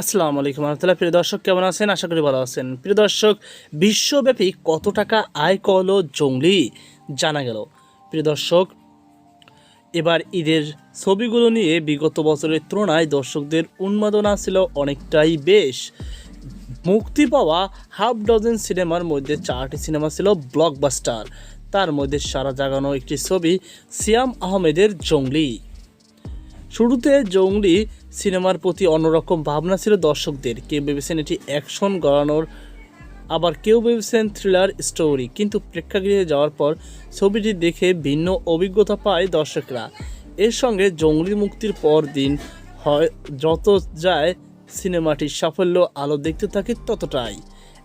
আসসালামু আলাইকুম রহমতুল্লাহ। প্রিয় দর্শক, কেমন আছেন? আশা করি ভালো আছেন। প্রিয় দর্শক, বিশ্বব্যাপী কত টাকা আয় করল জঙ্গলি? জানা গেল। প্রিয় দর্শক, এবার ঈদের ছবিগুলো নিয়ে বিগত বছরের তুলনায় দর্শকদের উন্মাদনা ছিল অনেকটাই বেশ। মুক্তি পাওয়া হাফ ডজন সিনেমার মধ্যে চারটি সিনেমা ছিল ব্লকবাস্টার। তার মধ্যে সারা জাগানো একটি ছবি, সিয়াম আহমেদের জঙ্গলি। শুরুতে জঙ্গলি সিনেমার প্রতি অন্যরকম ভাবনা ছিল দর্শকদের। কেউ ভেবেছেন এটি অ্যাকশন গড়ানোর, আবার কেউ ভেবেছেন থ্রিলার স্টোরি। কিন্তু প্রেক্ষাগৃহে যাওয়ার পর ছবিটি দেখে ভিন্ন অভিজ্ঞতা পায় দর্শকরা। এর সঙ্গে জঙ্গলি মুক্তির পর দিন হয়, যত যায় সিনেমাটির সাফল্য আলো দেখতে থাকে ততটাই।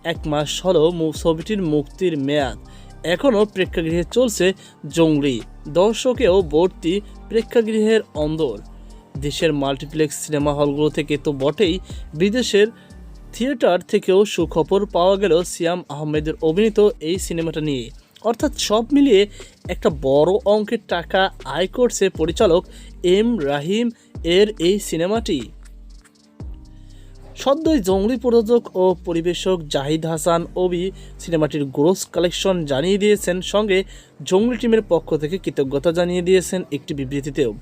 এক মাস হলো ছবিটির মুক্তির মেয়াদ। এখনও প্রেক্ষাগৃহে চলছে জঙ্গলি। দর্শকেও ভর্তি প্রেক্ষাগৃহের অন্দর। দেশের মাল্টিপ্লেক্স সিনেমা হলগুলো থেকে তো বটেই। বিদেশের থিয়েটার থেকেও সুখবর পাওয়া গেল সিয়াম আহমেদের অভিনীত এই সিনেমাটা নিয়ে। অর্থাৎ সব মিলিয়ে একটা বড় অঙ্কের টাকা আয় করছে পরিচালক এম রাহিম এর এই সিনেমাটি। সদ্যই জঙ্গলি প্রযোজক ও পরিবেশক জাহিদ হাসান ওবি সিনেমাটির গ্রোস কালেকশন জানিয়ে দিয়েছেন। সঙ্গে জঙ্গলি টিমের পক্ষ থেকে কৃতজ্ঞতা জানিয়ে দিয়েছেন একটি বিবৃতিতেও।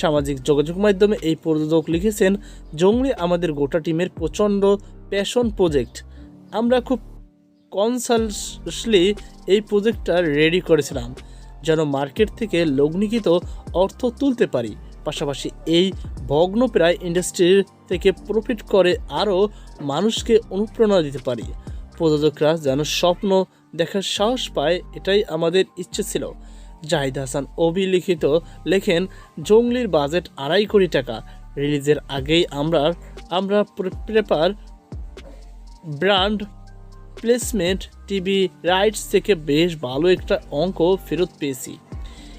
সামাজিক যোগাযোগ মাধ্যমে এই প্রযোজক লিখেছেন, জঙ্গলি আমাদের গোটা টিমের প্রচণ্ড প্যাশন প্রজেক্ট। আমরা খুব কনসালসলি এই প্রজেক্টটা রেডি করেছিলাম, যেন মার্কেট থেকে লগ্নিকৃত অর্থ তুলতে পারি। পাশাপাশি এই ভগ্নপ্রায় ইন্ডাস্ট্রির থেকে প্রফিট করে আরও মানুষকে অনুপ্রেরণা দিতে পারি। প্রযোজকরা যেন স্বপ্ন দেখার সাহস পায়, এটাই আমাদের ইচ্ছে ছিল। জাহিদ হাসান অভিলিখিত লেখেন, জঙ্গলির বাজেট আড়াই কোটি টাকা। রিলিজের আগেই আমরা আমরা প্রেপার ব্র্যান্ড প্লেসমেন্ট, টিভি রাইটস থেকে বেশ ভালো একটা অঙ্ক ফেরত পেয়েছি।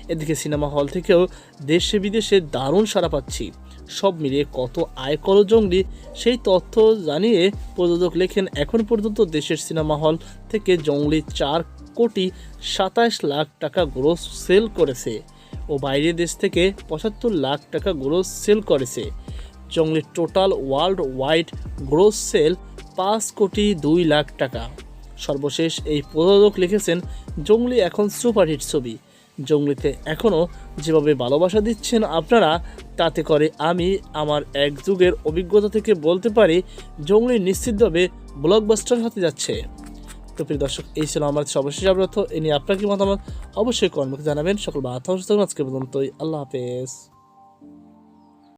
এদিকে সিনেমা হল থেকেও দেশে বিদেশে দারুণ সারা পাচ্ছি। সব মিলিয়ে কত আয় করো জঙ্গলি, সেই তথ্য জানিয়ে প্রযোজক লেখেন, এখন পর্যন্ত দেশের সিনেমা হল থেকে জঙ্গলি চার কোটি সাতাশ লাখ টাকা গ্রোস সেল করেছে ও বাইরের দেশ থেকে পঁচাত্তর লাখ টাকা গ্রোস সেল করেছে। জঙ্গলির total world wide gross sale পাঁচ কোটি দুই লাখ টাকা। সর্বশেষ এই প্রযোজক লিখেছেন, জঙ্গলি এখন সুপারহিট ছবি। জঙ্গলিতে এখনও যেভাবে ভালোবাসা দিচ্ছেন আপনারা তাতে করে আমি আমার এক যুগের অভিজ্ঞতা থেকে বলতে পারি, জঙ্গলি নিশ্চিতভাবে ব্লকবাস্টার হতে যাচ্ছে। তো প্রিয় দর্শক, এই ছিল আমার সর্বশেষ আব্রত এ নিয়ে আপনার কি মতামত? অবশ্যই কর্মকে জানাবেন। সকল বার্তা আজকে পর্যন্তই। আল্লাহ হাফেজ।